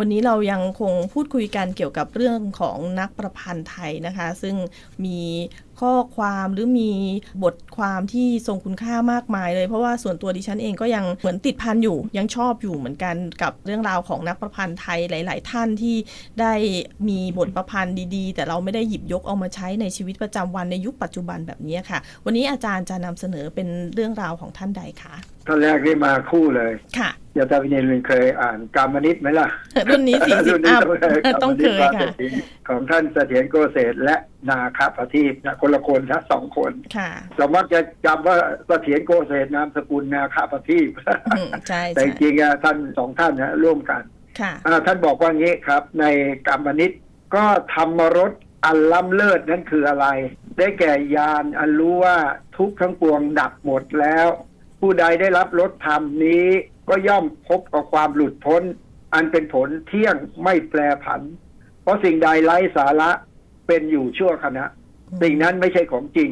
วันนี้เรายังคงพูดคุยกันเกี่ยวกับเรื่องของนักประพันธ์ไทยนะคะ ซึ่งมีข้อความหรือมีบทความที่ทรงคุณค่ามากมายเลย เพราะว่าส่วนตัวดิฉันเองก็ยังเหมือนติดพันอยู่ยังชอบอยู่เหมือนกันกับเรื่องราวของนักประพันธ์ไทยหลาย ๆ ท่านที่ได้มีบทประพันธ์ดีๆ แต่เราไม่ได้หยิบยกเอามาใช้ในชีวิตประจำวันในยุคปัจจุบันแบบนี้ค่ะ วันนี้อาจารย์จะนำเสนอเป็นเรื่องราวของท่านใดคะท่านแรกนี่มาคู่เลยค่ะ ยาตาวินินเคยอ่านกามนิตไหมล่ะ รุ่นนี้สี่สิบรุ่นนี้อัพต้องเลยต้องเคยกามค่ะนิตของท่านเสถียรโกเศษและนาคาปทีปนะคนละคนนะสองคนค่ะเรามักจะจำว่าเสถียรโกเศษนามสกุลนาคาปทีปอืมใช่แต่ใช่จริงๆอะท่านสองท่านนะร่วมกันค่ะอ่าท่านบอกว่างี้ครับ ในกามนิตก็ธรรมรสอันล้ำเลิศนั้นคืออะไร ได้แก่ญาณอันรู้ว่าทุกข์ทั้งปวงดับหมดแล้ว ผู้ใดได้รับรสธรรมนี้ ก็ย่อมพบกับความหลุดพ้น อันเป็นผลเที่ยงไม่แปรผัน เพราะสิ่งใดไร้สาระเป็นอยู่ชั่วขณะ สิ่งนั้นไม่ใช่ของจริง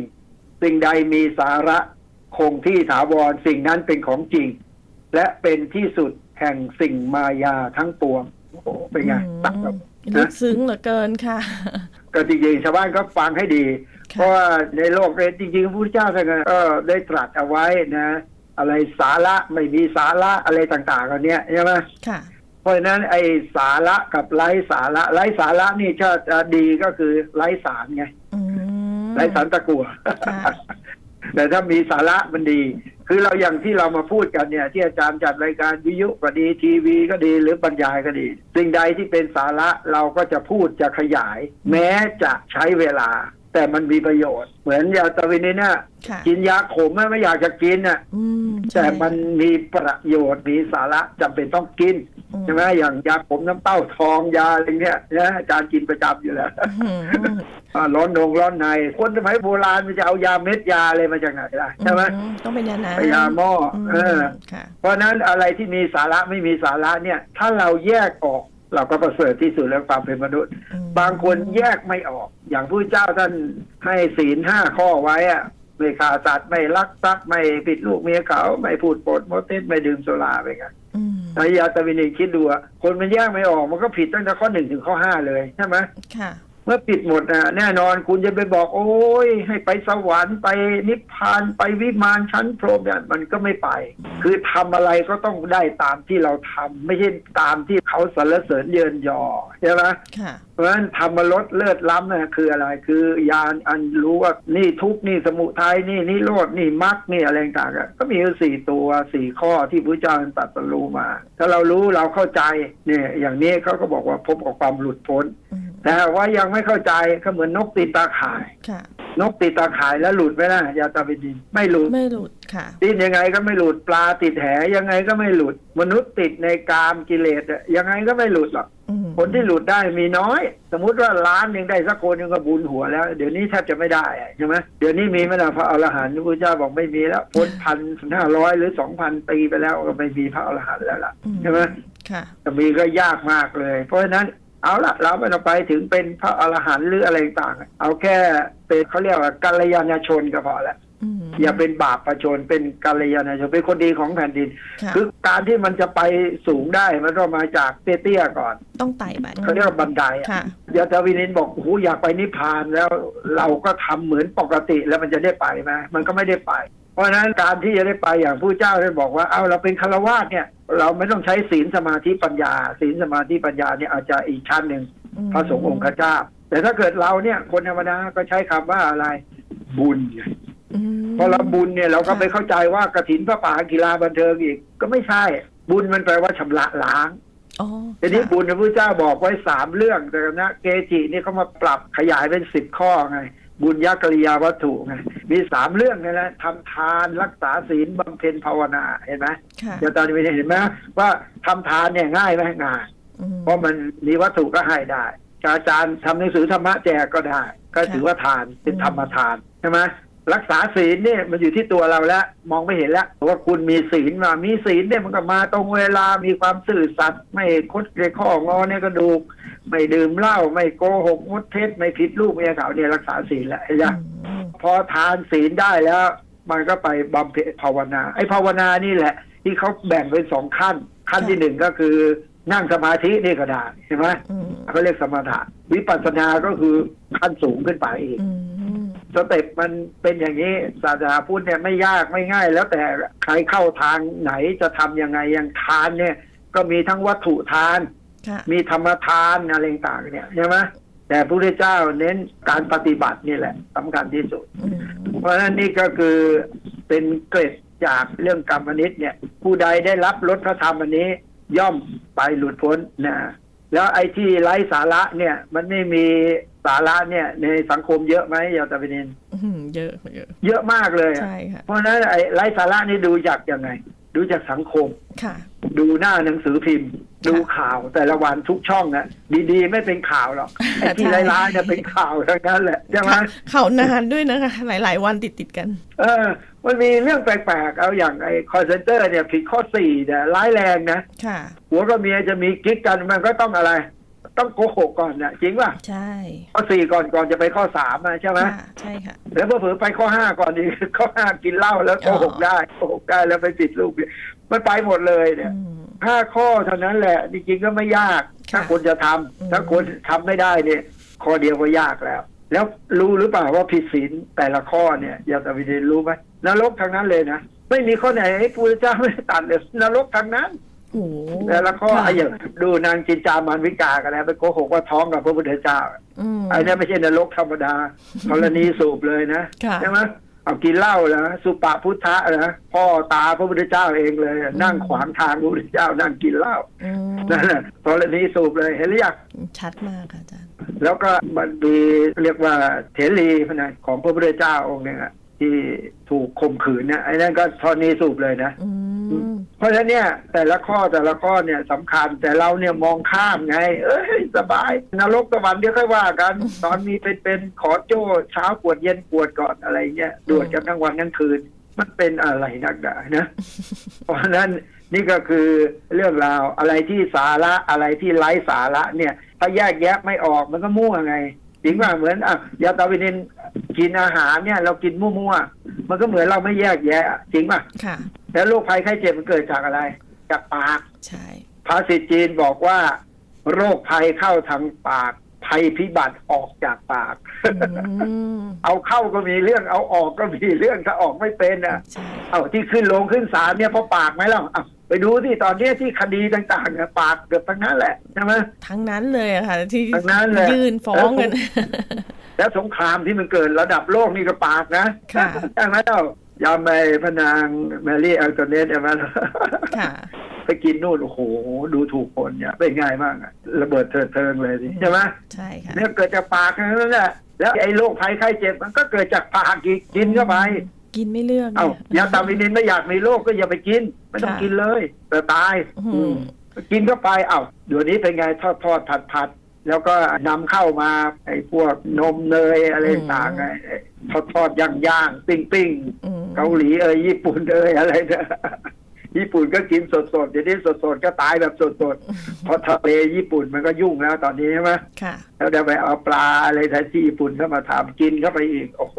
สิ่งใดมีสาระคงที่ถาวรสิ่งนั้นเป็นของจริง และเป็นที่สุดแห่งสิ่งมายาทั้งปวงโอ้โหเป็นไงอืมตัดแบบลึกซึ้งเหลือเกินค่ะก็จริงๆชาวบ้านก็ฟังให้ดี เพค่ะราะว่าในโลกเนี่ยจริงๆพระพุทธเจ้าท่านก็ได้ตรัสเอาไว้นะ อะไรสาระไม่มีสาระอะไรต่างๆกันเนี้ยใช่ไหมค่ะเพราะฉะนั้นไอ้สาระกับไร้สาระไร้สาระนี่ถ้าจะดีก็คือไร้สารไงอืมไร้สารตะกั่วค่ะแต่ถ้ามีสาระมันดี คือเราอย่างที่เรามาพูดกันเนี่ย ที่อาจารย์จัดรายการวิทยุก็ดีทีวีก็ดีหรือบรรยายก็ดี สิ่งใดที่เป็นสาระเราก็จะพูดจะขยาย แม้จะใช้เวลา แต่มันมีประโยชน์ เหมือนยาตาวินิน่ะค่ะกินยาขมไม่อยากจะกินน่ะอืมใช่แต่มันมีประโยชน์มีสาระจำเป็นต้องกินอืมใช่ไหมอย่างยาขมน้ำเต้าทองยาอะไรเงี้ยนะอาจารย์กินประจำอยู่แล้วอืมอ่าร้อนนงร้อนในคนสมัยโบราณมันจะเอายาเม็ดยาอะไรมาจากไหนล่ะใช่ไหมอืต้องเป็นยาน้ไปยาหม้ออมเออค่ะเพราะฉะนั้นอะไรที่มีสาระไม่มีสาระเนี่ย ถ้าเราแยกออก เราก็ประเสริฐที่สุดแล้วความเป็นมนุษย์อืมบางคนแยกไม่ออก อย่างผู้เจ้าท่านให้ศีลห้าข้อไว้อะไม่ฆ่าสัตว์ไม่ลักทรัพย์ไม่ผิดลูกเมียเขา ไม่พูดปดมดเท็จไม่ดื่มสุราไปกันอืมอายาตาวินิคิดดูอะคนมันแยกไม่ออกมันก็ผิดตั้งแต่ข้อหนึ่งถึงข้อห้าเลยใช่ไหมค่ะ เมื่อปิดหมดนะแน่นอนคุณจะไปบอก โอ้ยให้ไปสวรรค์ไปนิพพานไปวิมานชั้นพรหมเนี่ยมันก็ไม่ไป คือทำอะไรก็ต้องได้ตามที่เราทำไม่ใช่ตามที่เขาสรรเสริญเยินยอใช่ไหมค่ะเพราะฉะนั้นธรรมรสเลิศล้ำนะคืออะไรคือยานอันรู้ว่านี่ทุกข์นี่สมุทัยนี่นี่โลดนี่มรรคนี่อะไรต่างๆอะก็มีอยู่สี่ตัวสี่ข้อที่พระเจ้าตรัสรู้มา ถ้าเรารู้เราเข้าใจเนี่ยอย่างนี้เขาก็บอกว่าพบกับความหลุดพ้นอืมแต่ว่ายังไม่เข้าใจก็เหมือนนกติดตาข่าย ค่ะ นกติดตาข่ายแล้วหลุดไหมนะยาตาเป็นดิน ไม่หลุดไม่หลุดค่ะ ดิ้นยังไงก็ไม่หลุดปลาติดแหยังไงก็ไม่หลุด มนุษย์ติดในกามกิเลสอะยังไงก็ไม่หลุดหรอกอืมคนที่หลุดได้มีน้อย สมมุติว่าล้านหนึ่งได้สักคนหนึงก็บุญหัวแล้ว เดี๋ยวนี้แทบจะไม่ได้อะใช่ไหมเดี๋ยวนี้มีไหมล่ะพระอรหันต์พระพุทธเจ้าบอกไม่มีแล้วพ้นพันห้าร้อยหรือสองพันปีไปแล้วก็ไม่มีพระอรหันต์แล้วล่ะอืมใช่ไหมค่ะ จะมีก็ยากมากเลย เพราะฉะนั้น เอาละเราไม่ต้องไปถึงเป็นพระอรหันต์หรืออะไรต่างๆเอาแค่เป็นเขาเรียกว่ากัลยาณชนก็พอแล้วอืมอย่าเป็นบาปประชนเป็นกัลยาณชนเป็นคนดีของแผ่นดินค่ะคือการที่มันจะไปสูงได้มันต้องมาจากเตี้ยๆก่อน ต้องไต่ไปเขาเรียกว่าบันไดอะค่ะยาตาวินินบอกโอ้โหอยากไปนิพพานแล้วเราก็ทำเหมือนปกติแล้วมันจะได้ไปไหมมันก็ไม่ได้ไป เพราะฉะนั้นการที่จะได้ไปอย่างผู้เจ้าได้บอกว่าเอาเราเป็นคารวาสเนี่ย เราไม่ต้องใช้ศีลสมาธิปัญญา ศีลสมาธิปัญญาเนี่ยอาจจะอีกชั้นหนึ่งอืมพระสงฆ์องค์เจ้า แต่ถ้าเกิดเราเนี่ย คนธรรมดาก็ใช้คำว่าอะไร บุญไงอืมพอเราบุญเนี่ยเราก็ค่ะไปเข้าใจว่ากระถินพระป่ากีฬาบันเทิงอีก ก็ไม่ใช่ บุญมันแปลว่าชำระล้างอ๋อทีนี้ค่ะบุญพระพุทธเจ้าบอกไว้สามเรื่องแต่นะเกจินี่เขามาปรับขยายเป็นสิบข้อไง บุญญากริยาวัตถุไงมีสามเรื่องนี่แหละทำทานรักษาศีลบำเพ็ญภาวนาเห็นไหมค่ะเดี๋ยวตอนนี้เห็นไหมว่าทำทานเนี่ยง่ายไหมง่ายอืมเพราะมันมีวัตถุก็ให้ได้อาจารย์ทำหนังสือธรรมะแจกก็ได้ ก็ถือว่าทานเป็นธรรมทานใช่ไหม รักษาศีลเนี่ยมันอยู่ที่ตัวเราแล้ว มองไม่เห็นแล้วว่าคุณมีศีลมา มีศีลเนี่ยมันก็มาตรงเวลามีความซื่อสัตย์ไม่คดเกยข้องอเนี่ยกระดูก ไม่ดื่มเหล้าไม่โกหกมดเท็จไม่ผิดลูกเมียเขาเนี่ยรักษาศีลแล้วไอ้ยะอืมพอทานศีลได้แล้ว มันก็ไปบำเพ็ญภาวนา ไอ้ภาวนานี่แหละ ที่เขาแบ่งเป็นสองขั้น ขั้นที่หนึ่งก็คือนั่งสมาธินี่ก็ได้ใช่ไหมอืมเขาเรียกสมถะวิปัสสนาก็คือขั้นสูงขึ้นไปอีกอืม สเต็ปมันเป็นอย่างนี้ศาสนาพุทธเนี่ยไม่ยากไม่ง่าย แล้วแต่ใครเข้าทางไหนจะทำยังไงอย่างทานเนี่ย ก็มีทั้งวัตถุทานค่ะมีธรรมทานอะไรต่างๆเนี่ยใช่ไหมแต่พระพุทธเจ้าเน้นการปฏิบัตินี่แหละสำคัญที่สุดอืมเพราะฉะนั้นนี่ก็คือเป็นเกร็ดจากเรื่องกรรมนิตเนี่ย ผู้ใดได้รับรสพระธรรมอันนี้ย่อมไปหลุดพ้นนะ แล้วไอ้ที่ไร้สาระเนี่ย มันไม่มีสาระเนี่ย ในสังคมเยอะไหมยาตาบินินอืมเยอะเยอะ เยอะมากเลยอะใช่ค่ะเพราะฉะนั้นไอ้ไร้สาระนี่ดูจากยังไง ดูจากสังคมค่ะ ดูหน้าหนังสือพิมพ์ ดูข่าวแต่ละวันทุกช่องนะดีๆ ไม่เป็นข่าวหรอกไอ้ที่ใช่ร้ายๆเนี่ยเป็นข่าวทั้งนั้นแหละใช่ไหมเขานานด้วยนะคะ หลายๆ วันติดติดๆกัน เออ มันมีเรื่องแปลกๆ เอาอย่างไอ้คอนเซนเตอร์เนี่ยผิดข้อสี่เนี่ยร้ายแรงนะค่ะหัวกับเมียจะมีกิ๊กกันมันก็ต้องอะไร ต้องโกหกก่อนนะจริงป่ะใช่ ข้อสี่ก่อนก่อนจะไปข้อสามอะใช่ไหมค่ะใช่ค่ะ แล้วเผื่อๆไปข้อห้าก่อนดีข้อห้ากินเหล้าแล้วโกหกได้โกหกได้แล้วไปปิดลูกเนี่ยมันไปหมดเลยเนี่ยอืม ห้าข้อเท่านั้นแหละ จริงๆก็ไม่ยาก ถ้าค่ะคนจะทำอืมถ้าคนทำไม่ได้เนี่ย ข้อเดียวก็ยากแล้ว แล้วรู้หรือเปล่าว่าผิดศีลแต่ละข้อเนี่ยอยากจะไปเรียนรู้ไหมนรกทางนั้นเลยนะไม่มีข้อไหนให้พระเจ้าไม่ได้ตัดเลยนรกทางนั้นโอ้โหแต่ละข้อค่ะไอ้อย่างดูนางจินจามานวิกากันแล้วไปโกหกว่าท้องกับพระพุทธเจ้าอืมไอ้นั่นไม่ใช่นรกธรรมดาธรณีสูบเลยนะค่ะใช่ไหม เอากินเหล้าแล้วสุปาพุทธะนะพ่อตาพระพุทธเจ้าเองเลย นั่งขวางทางพระพุทธเจ้านั่งกินเหล้าอืมนั่นแหละธรณีสูบเลยเห็นหรือยังชัดมากค่ะอาจารย์แล้วก็มันมีเรียกว่าเถรีพนะของพระพุทธเจ้าองค์หนึ่งอะที่ถูกข่มขืนเนี่ยไอ้นั่นก็ธรณีสูบเลยนะอืมเพ ราะฉะนั้นเนี่ยแต่ละข้อแต่ละข้อเนี่ยสำคัญแต่เราเนี่ยมองข้ามไง เอ้ยสบาย นรกสวรรค์เดี๋ยวค่อยว่ากัน ตอนมีเป็นเป็นขอโจ้เช้าปวดเย็นปวดก่อนอะไรเงี้ยดวดกันทั้งวันทั้งคืน มันเป็นอะไรนักหนานะ เพราะฉะนั้นนี่ก็คือเรื่องราวอะไรที่สาระอะไรที่ไร้สาระเนี่ย ถ้าแยกแยะไม่ออกมันก็มั่วไงจริงว่าเหมือนอะยาตาวินิน กินอาหารเนี่ย เรากินมั่วๆมันก็เหมือนเราไม่แยกแยะ จริงป่ะค่ะ แล้วโรคภัยไข้เจ็บมันเกิดจากอะไร จากปาก ใช่ภาษิตจีนบอกว่า โรคภัยเข้าทางปากภัยพิบัติออกจากปากอืมเอาเข้าก็มีเรื่อง เอาออกก็มีเรื่องถ้าออกไม่เป็นอะใช่เอาที่ขึ้นลงขึ้นศาลเนี่ยเพราะปากไหมล่ะเอาไปดูที่ตอนเนี้ยที่คดีต่างๆเนี่ยปากเกือบทั้งนั้นแหละใช่ไหมทั้งนั้นเลยอะค่ะ ที่ทั้งนั้นเลยยื่นฟ้องกัน แล้วสงครามที่มันเกิดระดับโลกนี่ก็ปากนะค่ะใช่ไหมเล่ายามไปพระนางแมรี่อัลโตเนตใช่ไหมค่ะไปกินนู่นโอ้โห ดูถูกคนเนี่ยเป็นง่ายมากอะระเบิดเถิดเทิงเลยสิใช่ไหมใช่ค่ะเนี่ยเกิดจากปากทั้งนั้นแหละแล้วไอ้โรคภัยไข้เจ็บมันก็เกิดจากปากอีกกินเข้าไปกินไม่เลือกเอ้านี่ยาตามินินไม่อยากมีโรคก็อย่าไปกิน ไม่ต้องค่ะกินเลยแต่ตายอืมอืมกินเข้าไปเอ้าเดี๋ยวนี้เป็นไงทอดทอดผัดผัด แล้วก็นำเข้ามาไอ้พวกนมเนยอะไรต่างๆไงไอ้ทอดทอดย่างย่างปิ้งปิ้งอืมเกาหลีเอยญี่ปุ่นเอยอะไรเนี่ยญี่ปุ่นก็กินสดๆเดี๋ยวนี้สดๆก็ตายแบบสดๆเพราะทะเลญี่ปุ่นมันก็ยุ่งแล้วตอนนี้ใช่ไหมค่ะแล้วเดี๋ยวไปเอาปลาอะไรที่ญี่ปุ่นเข้ามาทำกินเข้าไปอีกโอ้โห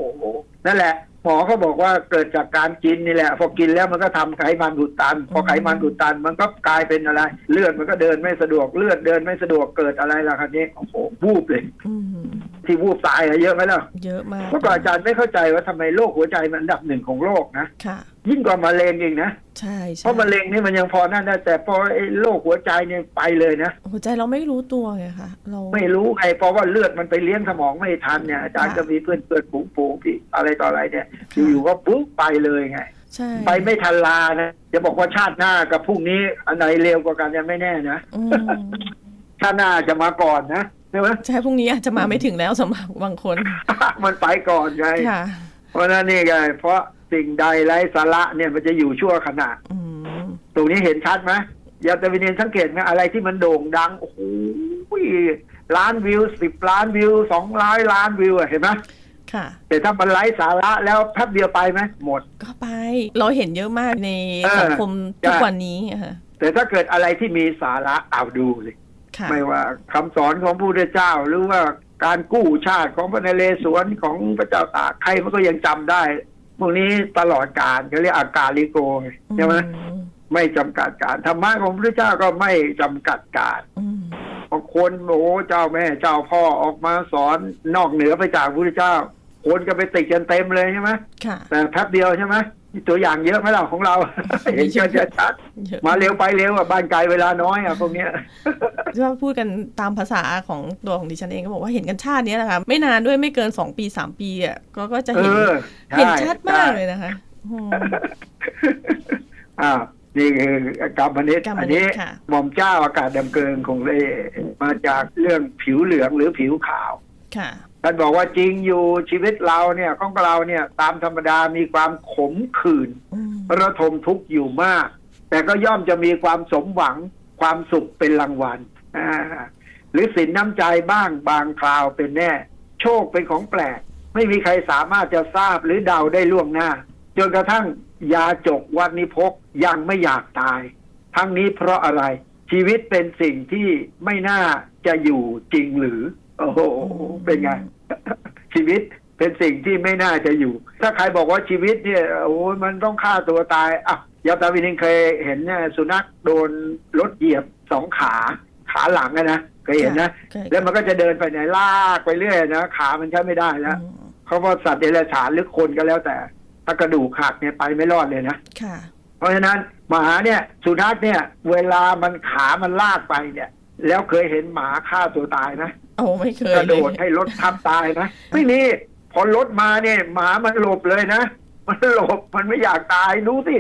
นั่นแหละ หมอเขาบอกว่าเกิดจากการกินนี่แหละ พอกินแล้วมันก็ทำไขมันอุดตัน พอไขมันอุดตัน มันก็กลายเป็นอะไร เลือดมันก็เดินไม่สะดวกเลือดเดินไม่สะดวกเกิดอะไรล่ะคันนี้โอ้โหวูบเลยอืมที่วูบตายอะเยอะไหมล่ะเยอะมากเมื่อก่อนอาจารย์ไม่เข้าใจว่าทำไมโรคหัวใจมันอันดับหนึ่งของโลกนะค่ะ ยิ่งกว่ามะเร็งเองนะใช่ใช่เพราะมะเร็งนี่มันยังพอนั่นได้แต่พอไอ้โรคหัวใจเนี่ยไปเลยนะหัวใจเราไม่รู้ตัวไงค่ะเราไม่รู้ไงเพราะว่าเลือดมันไปเลี้ยงสมองไม่ทันเนี่ยอาจารย์ค่ะก็มีเพื่อนเพื่อนฝูงฝูงที่อะไรต่ออะไรเนี่ยค่ะอยู่ๆก็ปุ๊บไปเลยไงใช่ไปไม่ทันลานะจะบอกว่าชาติหน้ากับพรุ่งนี้อันไหนเร็วกว่ากันยังไม่แน่นะอืมชาติหน้าจะมาก่อนนะใช่ไหมใช่พรุ่งนี้อาจจะมาไม่ถึงแล้วสำหรับบางคน มันไปก่อนไงค่ะเพราะฉะนั้นนี่ไงเพราะ สิ่งใดไร้สาระเนี่ยมันจะอยู่ชั่วขณะอืมตรงนี้เห็นชัดไหมอยากจะไปเรียนสังเกตไหมอะไรที่มันโด่งดังโอ้โหล้านวิวสิบล้านวิวสองร้อยล้านวิวอะเห็นไหมค่ะแต่ถ้ามันไร้สาระแล้วแป๊บเดียวไปไหมหมด ก็ไป เราเห็นเยอะมากในเออสังคมทุกใช่วันนี้อะค่ะแต่ถ้าเกิดอะไรที่มีสาระเอาดูเลยค่ะไม่ว่าคำสอนของพระพุทธเจ้า หรือว่าการกู้ชาติของพระนเรศวรของพระเจ้าตากใครมันก็ยังจำได้ พวกนี้ตลอดการเขาเรียกอากาลิโกใช่ไหมอืมไม่จำกัดการธรรมะของพระพุทธเจ้าก็ไม่จำกัดการอืมบางคนโอ้เจ้าแม่เจ้าพ่อออกมาสอนนอกเหนือไปจากพระพุทธเจ้า คนก็ไปติดกันเต็มเลยใช่ไหมค่ะแต่แป๊บเดียวใช่ไหมมีตัวอย่างเยอะไหมล่ะของเราเห็นชัดชัดเยอะๆมาเร็วไปเร็วอะบ้านไกลเวลาน้อยอะพวกเนี้ยถ้าพูดกันตามภาษาของตัวของดิฉันเองก็บอกว่าเห็นกันชาติเนี้ยนะคะไม่นานด้วยไม่เกินสองปีสามปีอะก็ก็จะเอเห็นอเห็นใชัดมากใช่เลยนะคะอืมอ่าวนี่คือกรรมนิตกรรมนิตอันนี้ค่ะหม่อมเจ้าอากาศดำเกิงคงได้มาจากเรื่องผิวเหลืองหรือผิวขาวค่ะ ท่านบอกว่าจริงอยู่ชีวิตเราเนี่ยของเราเนี่ยตามธรรมดามีความขมขื่นอืมระทมทุกข์อยู่มาก แต่ก็ย่อมจะมีความสมหวังความสุขเป็นรางวัลอ่าหรือสินน้ำใจบ้างบางคราวเป็นแน่ โชคเป็นของแปลก ไม่มีใครสามารถจะทราบหรือเดาได้ล่วงหน้า จนกระทั่งยาจกวันนิพกยังไม่อยากตาย ทั้งนี้เพราะอะไร ชีวิตเป็นสิ่งที่ไม่น่าจะอยู่จริงหรือ โอ้โหเป็นไง ชีวิตเป็นสิ่งที่ไม่น่าจะอยู่ ถ้าใครบอกว่าชีวิตเนี่ยโอ้ยมันต้องฆ่าตัวตายอะยาตาวินินเคยเห็นเนี่ยสุนัขโดนรถเหยียบสองขาขาหลังอะนะเคยเห็นนะเคยแล้วมันก็จะเดินไปไหนลากไปเรื่อยนะขามันใช้ไม่ได้แล้วอืมเขาว่าสัตว์เดรัจฉานหรือคนก็แล้วแต่ ถ้ากระดูกหักเนี่ยไปไม่รอดเลยนะค่ะเพราะฉะนั้นหมาเนี่ย สุนัขเนี่ย เวลามันขามันลากไปเนี่ย แล้วเคยเห็นหมาฆ่าตัวตายนะ โอ้ไม่เคยกระเลโดยดให้รถทับตายนะ ไม่มีพอรถมาเนี่ย หมามันหลบเลยนะ มันหลบมันไม่อยากตายดูสิ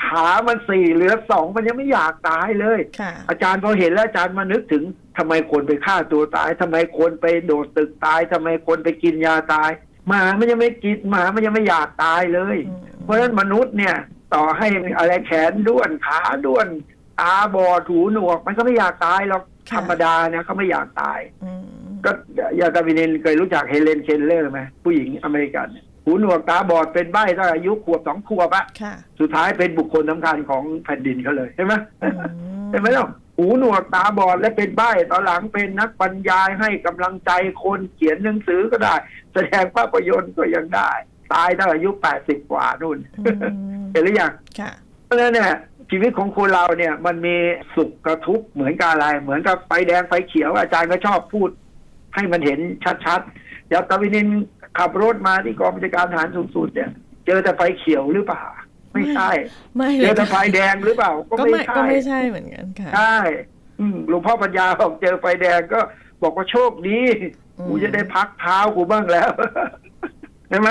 ขามันสี่เหลือสองมันยังไม่อยากตายเลยค่ะอาจารย์พอเห็นแล้วอาจารย์มานึกถึงทำไมคนไปฆ่าตัวตายทำไมคนไปโดดตึกตายทำไมคนไปกินยาตาย หมามันยังไม่กินหมามันยังไม่อยากตายเลยอืมเพราะฉะนั้นมนุษย์เนี่ย ต่อให้อะไรแขนด้วนขาด้วนตาบอดหูหนวก มันก็ไม่อยากตายหรอกธรรมดาเนี่ยเขาไม่อยากตายอืม ก็ยาตาวินินเคยรู้จักเฮเลนเคนเลอร์ไหมผู้หญิงอเมริกันเนี่ยหูหนวกตาบอดเป็นใบ้ตั้งแต่อายุขวบสองขวบอะค่ะสุดท้ายเป็นบุคคลสำคัญของแผ่นดินเขาเลยเห็นไหมอืมเห็นไหมล่ะหูหนวกตาบอดและเป็นใบ้ตอนหลังเป็นนักบรรยายให้กำลังใจคนเขียนหนังสือก็ได้ แสดงภาพยนตร์ก็ยังได้ ตายตั้งแต่อายุแปดสิบกว่านู่นอืมเห็นหรือยังค่ะเพราะฉะนั้นเนี่ยชีวิตของคนเราเนี่ยมันมีสุขกับทุกข์เหมือนกับอะไร เหมือนกับไฟแดงไฟเขียวอาจารย์ก็ชอบพูด ให้มันเห็นชัดๆอย่างตาวินินขับรถมาที่กองบัญชาการทหารสูงสุดเนี่ย เจอแต่ไฟเขียวหรือเปล่า ไม่ใช่ไม่เจเลอยแต่ไฟแดงหรือเปล่า ก็ก็ไม่ไม่ใช่ก็ไม่ใช่เหมือนกันค่ะใช่อืมหลวงพ่อปัญญาบอกเจอไฟแดงก็บอกว่าโชคดีอืมกูจะได้พักเท้ากูบ้างแล้วเห็นไหม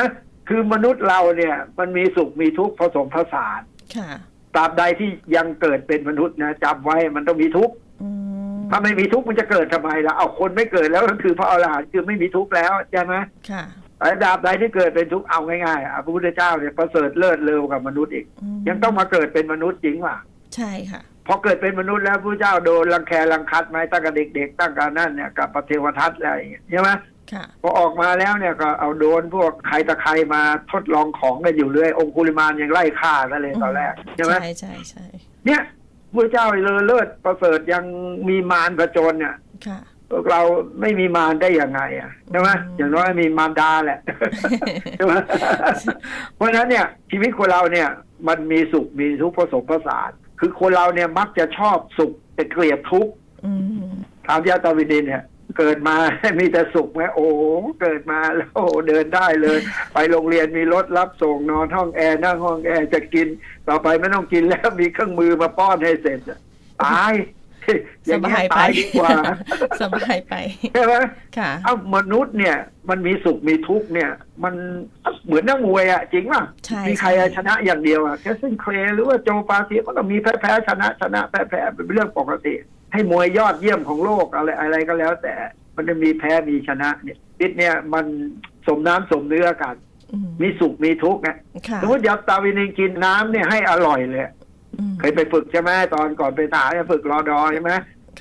คือมนุษย์เราเนี่ย มันมีสุขมีทุกข์ผสมผสานค่ะตราบใดที่ยังเกิดเป็นมนุษย์นะจำไว้มันต้องมีทุกข์อืม ถ้าไม่มีทุกข์มันจะเกิดทำไมล่ะเอาคนไม่เกิดแล้วก็คือพระอรหันต์คือไม่มีทุกข์แล้วใช่ไหมค่ะแต่ดาบใดที่เกิดเป็นทุกข์เอาง่ายๆอะพระพุทธเจ้าเนี่ยประเสริฐเลิศเร็วกับมนุษย์อีกมยังต้องมาเกิดเป็นมนุษย์จริงว่ะใช่ค่ะพอเกิดเป็นมนุษย์แล้วพระเจ้าโดนรังแครังคัดไหมตั้งแต่เด็ก ๆ ตั้งแต่นั่นเนี่ยกับปเทวทัตอะไรอย่างเงี้ยใช่ไหมค่ะพอออกมาแล้วเนี่ยก็เอาโดนพวกใครตะใครมาทดลองของกันอยู่เรื่อยองคุลิมานยังไล่ฆ่ากันเลยตอนแรกใช่ไหมใช่ใช่ใช่เนี่ย พระเจ้าเลอเลิศประเสริฐยังมีมารประจนเนี่ยค่ะพวกเราไม่มีมารได้ยังไงอะใช่ไหมอืมอย่างน้อยมีมารดาแหละใช่ไหมเพราะฉะนั้นเนี่ยชีวิตคนเราเนี่ย มันมีสุขมีทุกข์ผสมผสานคือคนเราเนี่ยมักจะชอบสุขแต่เกลียดทุกข์อืมถามยาตาวิดินเนี่ย เกิดมา มีแต่สุขไหมโอ้เกิดมาแล้วโอ้เดินได้เลย ไปโรงเรียนมีรถรับส่งนอนห้องแอร์นั่งห้องแอร์จะกิน ต่อไปไม่ต้องกินแล้วมีเครื่องมือมาป้อนให้เสร็จอะตายอสย่างเงี้บายยไปตายดีกว่าสบายไปใช่ไหมค่ะเอ้ามนุษย์เนี่ย มันมีสุขมีทุกข์เนี่ย มันเหมือนนักมวยอะจริงป่ะใช่มีใครใช่ชนะอย่างเดียวอะแคสซินเคลหรือว่าโจปาเซียมันก็มีแพ้แพ้ชนะชนะแพ้แพ้เป็นเรื่องปกติ ให้มวยยอดเยี่ยมของโลกอะไรอะไรก็แล้ว แต่มันจะมีแพ้มีชนะเนี่ยนิดเนี่ยมันสมน้ำสมเนื้อกันอืมมีสุขมีทุกข์ไงค่ะสมมติยับตาวินินกินน้ำเนี่ยให้อร่อยเลยอืมเคยไปฝึกใช่ไหมตอนก่อนไปตายฝึกรอดอใช่ไหม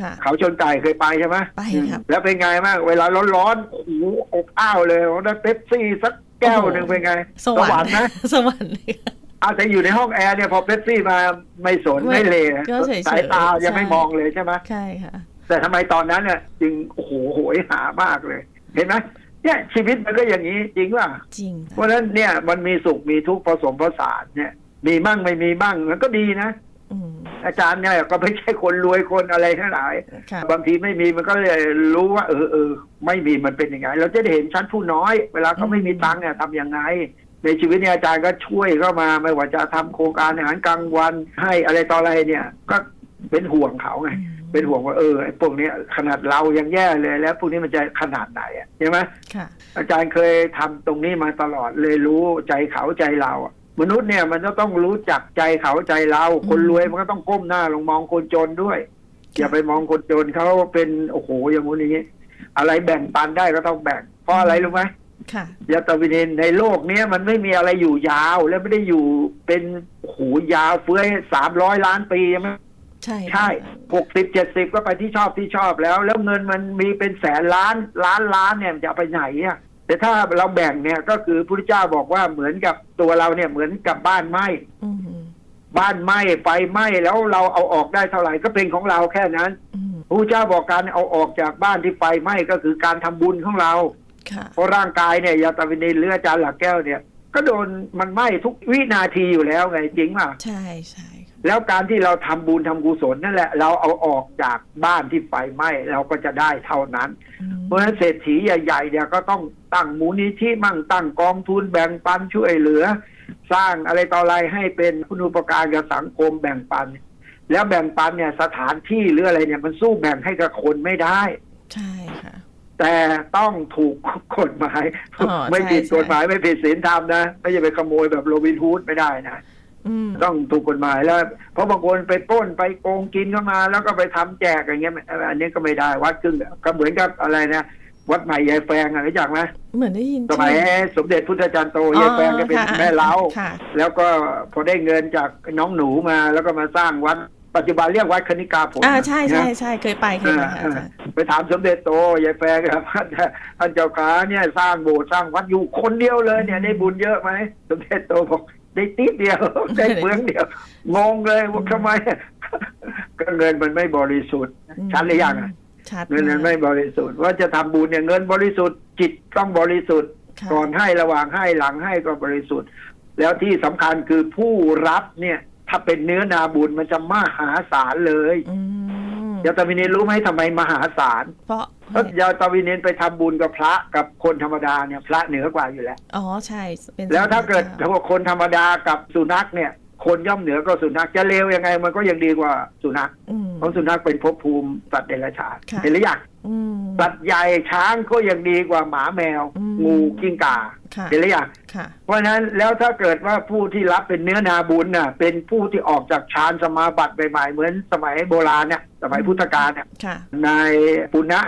ค่ะเขาชนไก่เคยไปใช่ไหมไปครับแล้วเป็นไงบ้างเวลาร้อนๆโอ้โหอบอ้าวเลยได้เป๊ปซี่สักแก้วหนึ่งเป็นไง สวรรค์นะสวรรค์เลยค่ะ อาจจะอยู่ในห้องแอร์เนี่ยพอเป๊ปซี่มาไม่สนไม่ไม่เลยก็เฉยๆสายตายังไม่ใช่มองเลยใช่ไหมใช่ค่ะ แต่ทำไมตอนนั้นเนี่ยจึงโอ้โหโหยหามากเลย เห็นไหมเนี่ยชีวิตมันก็อย่างนี้จริงว่าจริง เพราะฉะนั้นเนี่ยมันมีสุขมีทุกข์ผสมผสานเนี่ย มีบ้างไม่มีบ้างมันก็ดีนะอืมอาจารย์เนี่ยก็ไม่ใช่คนรวยคนอะไรทั้งหลายค่ะบางทีไม่มีมันก็เลยรู้ว่า เออเออไม่มีมันเป็นยังไง เราจะได้เห็นชั้นผู้น้อย เวลาเขาไม่มีตังค์เนี่ยทำยังไง ในชีวิตเนี่ยอาจารย์ก็ช่วยเข้ามาไม่ว่าจะทำโครงการอาหารกลางวัน ให้อะไรต่ออะไรเนี่ย ก็เป็นห่วงเขาไงเป็นห่วงว่าเออไอ้พวกเนี้ยขนาดเรายังแย่เลยแล้วพวกนี้มันจะขนาดไหนอะใช่ไหมค่ะอาจารย์เคยทำตรงนี้มาตลอดเลยรู้ใจเขาใจเราอะมนุษย์เนี่ยมันก็ต้องรู้จักใจเขาใจเรา คนรวยมันก็ต้องก้มหน้าลงมองคนจนด้วย อย่าไปมองคนจนเขาเป็นโอ้โหอย่างงู้นอย่างนี้ อะไรแบ่งปันได้ก็ต้องแบ่งเพราะอะไรรู้ไหมค่ะ ยาตาวินินในโลกเนี้ยมันไม่มีอะไรอยู่ยาวและไม่ได้อยู่เป็นโอ้โหยาวเฟื้อยสามร้อยล้านปีใช่ไหมใช่ใช่หกสิบเจ็ดสิบก็ไปที่ชอบที่ชอบแล้ว แล้วเงินมันมีเป็นแสนล้านล้านล้านเนี่ยมันจะเอาไปไหนอะแต่ถ้าเราแบ่งเนี่ยก็คือพระพุทธเจ้าบอกว่าเหมือนกับตัวเราเนี่ยเหมือนกับบ้านไหม้อืมบ้านไหม้ไฟไหม้แล้วเราเอาออกได้เท่าไหร่ก็เป็นของเราแค่นั้นอืมพระพุทธเจ้าบอกการเอาออกจากบ้านที่ไฟไหม้ก็คือการทำบุญของเราค่ะ เพราะร่างกายเนี่ยยาตาวินินหรืออาจารย์หลักแก้วเนี่ย ก็โดนมันไหม้ทุกวินาทีอยู่แล้วไงจริงป่ะใช่ใช่ค่ะแล้วการที่เราทำบุญทำกุศลนั่นแหละ เราเอาออกจากบ้านที่ไฟไหม้เราก็จะได้เท่านั้นอืมเพราะฉะนั้นเศรษฐีใหญ่ๆเนี่ยก็ต้องตั้งมูลนิธิมั่งตั้งกองทุนแบ่งปันช่วยเหลือ สร้างอะไรต่ออะไรให้เป็นคุณอุปการกับสังคมแบ่งปัน แล้วแบ่งปันเนี่ยสถานที่หรืออะไรเนี่ยมันสู้แบ่งให้กับคนไม่ได้ ใช่ค่ะ แต่ต้องถูกกฎหมายอ๋อไม่ผิดใช่กฎหมายไม่ผิดศีลธรรมนะ ไม่ใช่ไปขโมยแบบโรบินฮูดไม่ได้นะอืมต้องถูกกฎหมายแล้ว เพราะบางคนไปปล้นไปโกงกินเข้ามา แล้วก็ไปทำแจกอย่างเงี้ยอันนี้ก็ไม่ได้วัดครึ่งก็เหมือนกับอะไรนะวัดใหม่ยายแฟงอะรู้จักไหมเหมือนได้ยินสมัยชื่อสมเด็จพุทธจารย์โตอ๋อยายแฟงก็เป็นค่ะแม่เล้าค่ะแล้วก็พอได้เงินจากน้องหนูมาแล้วก็มาสร้างวัดปัจจุบันเรียกวัดคณิกาผลอ่าใช่ใช่นะใช่เคยไปเคยไปค่ะอาจารย์ ไปถามสมเด็จโตยายแฟงครับท่านท่านเจ้าขาเนี่ยสร้างโบสถ์สร้างวัดอยู่คนเดียวเลยเนี่ยได้บุญเยอะไหมสมเด็จโตบอกได้ติดเดียวได้เมืองเดียวงงเลยว่าทำไมก็เงินมันไม่บริสุทธิ์อืมชัดหรือยังอะชัดเงินมันไม่บริสุทธิ์ว่าจะทำบุญเนี่ยเงินบริสุทธิ์จิตต้องบริสุทธิ์ค่ะก่อนให้ระหว่างให้หลังให้ก็บริสุทธิ์ แล้วที่สำคัญคือผู้รับเนี่ย ถ้าเป็นเนื้อนาบุญมันจะมหาศาลเลยอืม ยาตาวินินรู้ไหมทำไมมหาศาล เพราะเพราะยาตาวินินไปทำบุญกับพระกับคนธรรมดาเนี่ยพระเหนือกว่าอยู่แล้ว อ๋อใช่เป็นแล้วถ้าเกิดถ้าว่าคนธรรมดากับสุนัขเนี่ย คนย่อมเหนือกว่าสุนัขจะเลวยังไง มันก็ยังดีกว่าสุนัขอืมเพราะสุนัขเป็นภพภูมิสัตว์เดรัจฉานค่ะเห็นหรือยังอืมสัตว์ใหญ่ช้างก็ยังดีกว่าหมาแมวอืมงูกิ้งก่าค่ะเห็นหรือยังค่ะเพราะฉะนั้นแล้วถ้าเกิดว่าผู้ที่รับเป็นเนื้อนาบุญน่ะ เป็นผู้ที่ออกจากฌานสมาบัติใหม่ๆเหมือนสมัยโบราณเนี่ยสมัยพุทธกาลเนี่ยค่ะนายปุณณะ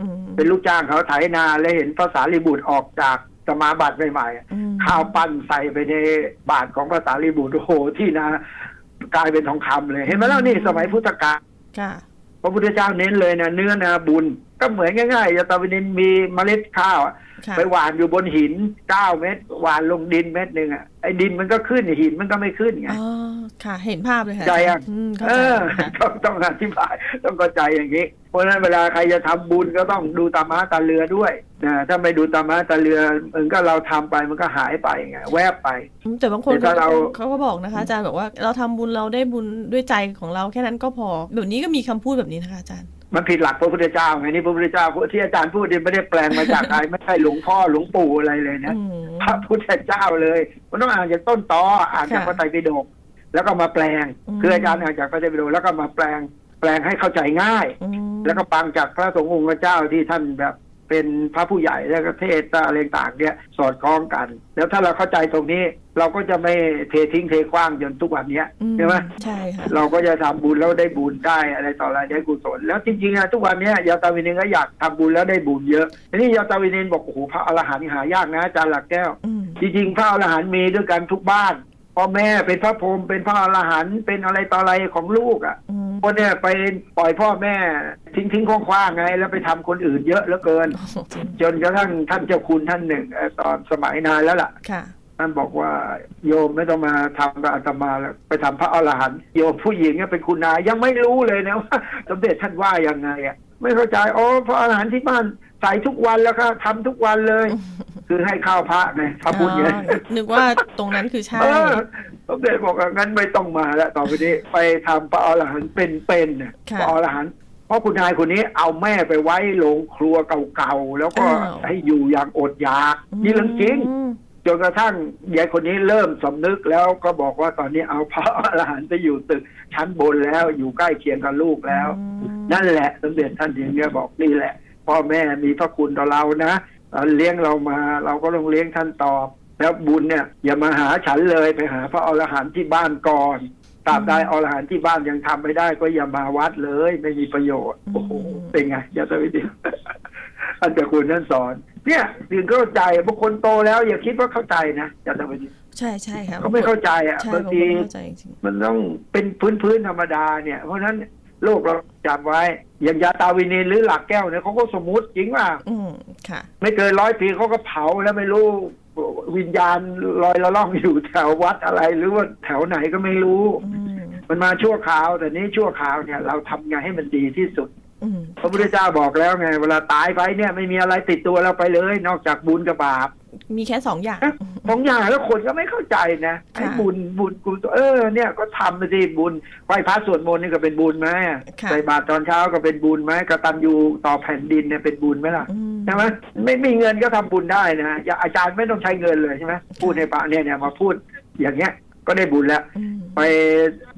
อืมเป็นลูกจ้างเขาไถนาแล้วเห็นภาษาลิบุตรออกจาก สมาบัติใหม่ๆอืมข้าวปั้นใส่ไปในบาทของภาษาลิบุตรโอ้โหที่นากลายเป็นทองคำเลย เห็นไหมแล้วนี่สมัยพุทธกาลค่ะพระพุทธเจ้าเน้นเลยนะเนื้อนาบุญ ก็เหมือนง่ายๆยาตาวินินมีเมล็ดข้าวอะค่ะไปหว่านอยู่บนหินเก้าเม็ดหว่านลงดินเม็ดหนึ่งอะไอ้ดินมันก็ขึ้นหินมันก็ไม่ขึ้นไง อ๋อค่ะ เห็นภาพเลยค่ะใจอะอืมเข้าเอใจอค่ะต้องต้องอธิบาย ต้องเข้าใจอย่างนี้ เพราะฉะนั้นเวลาใครจะทำบุญก็ต้องดูตาม้าตาเรือด้วยนะถ้าไม่ดูตาม้าตาเรือมันก็เราทำไปมันก็หายไปไงแวบไป อืมแต่บางคนแต่ถ้าเรา เขาก็บอกนะคะอาจารย์บอกว่าเราทำบุญเราได้บุญด้วยใจของเราแค่นั้นก็พอ แบบนี้ก็มีคำพูดแบบนี้นะคะอาจารย์ มันผิดหลักพระพุทธเจ้าไงนี่พระพุทธเจ้าที่อาจารย์พูดนี่ไม่ได้แปลงมาจากใครไม่ใช่หลวงพ่อหลวงปู่อะไรเลยนะอืมพระพุทธเจ้าเลย มันต้องอ่านจากต้นตออ่านจากค่ะพระไตรปิฎกแล้วก็มาแปลงอืมคืออาจารย์อ่านจากพระไตรปิฎกแล้วก็มาแปลงแปลงให้เข้าใจง่ายอืมแล้วก็ฟังจากพระสงฆ์องค์เจ้าที่ท่านแบบ เป็นพระผู้ใหญ่แล้วก็เทศน์อะไรต่างๆเนี่ยสอดคล้องกัน แล้วถ้าเราเข้าใจตรงนี้ เราก็จะไม่เททิ้งเทคว้างจนทุกวันเนี้ยอืใช่ไหมใช่ค่ะเราก็จะทำบุญแล้วได้บุญได้อะไรต่ออะไรได้กุศลแล้วจริงๆอะทุกวันเนี้ยยาตาวินินก็อยากทำบุญแล้วได้บุญเยอะทีนี้ยาตาวินินบอกโอ้โหพระอรหันต์หายากนะอาจารย์หลักแก้วอืมจริงๆพระอรหันต์มีด้วยกันทุกบ้านพ่อแม่เป็นพระพรหมเป็นพระอรหันต์เป็นอะไรต่ออะไรของลูกอะอืม คนเนี่ยไปปล่อยพ่อแม่ ทิ้งทิ้งๆคว้างๆไง แล้วไปทำคนอื่นเยอะเหลือเกินโอ้โหจริงจนกระทั่งท่านเจ้าคุณท่านหนึ่งเอ่อตอนสมัยนานแล้วล่ะค่ะท่านบอกว่าโยมไม่ต้องมาทำกับอาตมาแล้วไปทำพระอรหันต์โยมผู้หญิงเนี่ยเป็นคุณนายยังไม่รู้เลยนะว่าสมเด็จท่านว่ายังไงอะไม่เข้าใจอ๋อพระอรหันต์ที่บ้าน ใส่ทุกวันแล้วครับทำทุกวันเลย คือให้ข้าวพระไงพระพุทธเนี่ยอ๋อนึกว่าตรงนั้นคือใช่เออสมเด็จบอกว่างั้นไม่ต้องมาแล้วต่อไปนี้ไปทำพระอรหันต์เป็นๆเนี่ยค่ะพระอรหันต์เพราะคุณนายคนนี้เอาแม่ไปไว้โรงครัวเก่าๆแล้วก็อ้าวให้อยู่อย่างอดอยากนี่เรื่องจริงอืมจนกระทั่งยายคนนี้เริ่มสำนึกแล้วก็บอกว่าตอนนี้เอาพระอรหันต์ไปอยู่ตึกชั้นบนแล้วอยู่ใกล้เคียงกับลูกแล้วอืมนั่นแหละสมเด็จท่านอย่างเงี้ยบอกนี่แหละ พ่อแม่มีพระคุณต่อเรานะเอ่อเลี้ยงเรามาเราก็ต้องเลี้ยงท่านตอบ แล้วบุญเนี่ยอย่ามาหาฉันเลยไปหาพระอรหันต์ที่บ้านก่อนตราบใดอรหันต์ที่บ้านยังทำไม่ได้ ก็อย่ามาวัดเลยไม่มีประโยชน์โอ้โหเป็นไงอย่าตวิทย์อันเจ้าคุณท่านสอน เนี่ยถึงเข้าใจบางคนโตแล้วอย่าคิดว่าเข้าใจนะอย่าตวิทย์ใช่ใช่ค่ะเขาไม่เข้าใจอะใช่บางเขาทีไม่เข้าใจจริงมันต้องเป็นพื้นพื้นๆธรรมดาเนี่ยเพราะฉะนั้น โลกเราจำไว้ อย่างยาตาวินินหรือหลักแก้วเนี่ยเขาก็สมมุติจริงว่าๆอืมค่ะ ไม่เกินร้อยปีเขาก็เผาแล้วไม่รู้วิญญาณลอยละล่องอยู่แถววัดอะไร หรือว่าแถวไหนก็ไม่รู้อืมมันมาชั่วคราว แต่นี้ชั่วคราวเนี่ย เราทำไงให้มันดีที่สุดอืมพระพุทธเจ้าบอกแล้วไง เวลาตายไปเนี่ย ไม่มีอะไรติดตัวเราไปเลย นอกจากบุญกับบาป มีแค่สองอย่างบางอย่างแล้วคนก็ไม่เข้าใจนะไอ้ค่ะบุญบุญกุศลเออเนี่ยก็ทำไปสิบุญไหว้พระสวดมนต์นี่ก็เป็นบุญไหมค่ะใส่บาตรตอนเช้าก็เป็นบุญไหมกตัญญูต่อแผ่นดินเนี่ยเป็นบุญไหมล่ะอืมใช่ไหมไม่มีเงินก็ทำบุญได้นะอย่าอาจารย์ไม่ต้องใช้เงินเลยใช่ไหมพูดในปากเนี่ยเนี่ยมาพูดอย่างเงี้ยก็ได้บุญแล้วอืมไป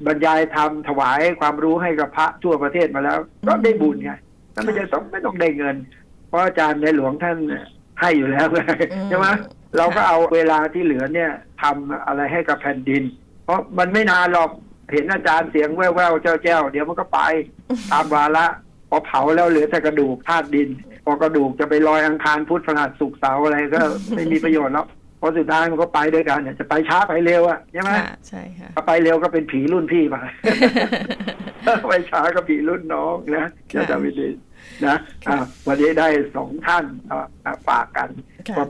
บรรยายธรรมถวายความรู้ให้กับพระทั่วประเทศมาแล้ว ก็ได้บุญไงนั่นไม่ใช่ต้องไม่ต้องได้เงิน เพราะอาจารย์ในหลวงท่าน ให้อยู่แล้วไงใช่ไหมเราก็เอาเวลาที่เหลือเนี่ยทำอะไรให้กับแผ่นดิน เพราะมันไม่นานหรอกเห็นอาจารย์เสียงแว่วๆเจ้าแจ้วๆเดี๋ยวมันก็ไปตามวาระพอเผาแล้วเหลือแต่กระดูกธาตุดิน พอกระดูกจะไปลอยอังคารพุธพฤหัสศุกร์เสาร์อะไรก็ไม่มีประโยชน์แล้ว เพราะสุดท้ายมันก็ไปด้วยกันเนี่ยจะไปช้าไปเร็วอะใช่ไหมค่ะใช่ค่ะถ้าไปเร็วก็เป็นผีรุ่นพี่ไปไปช้าก็ผีรุ่นน้องนะจะจำไม่ดีนะอะวันนี้ได้สองท่านอะอะฝากกันค่ะ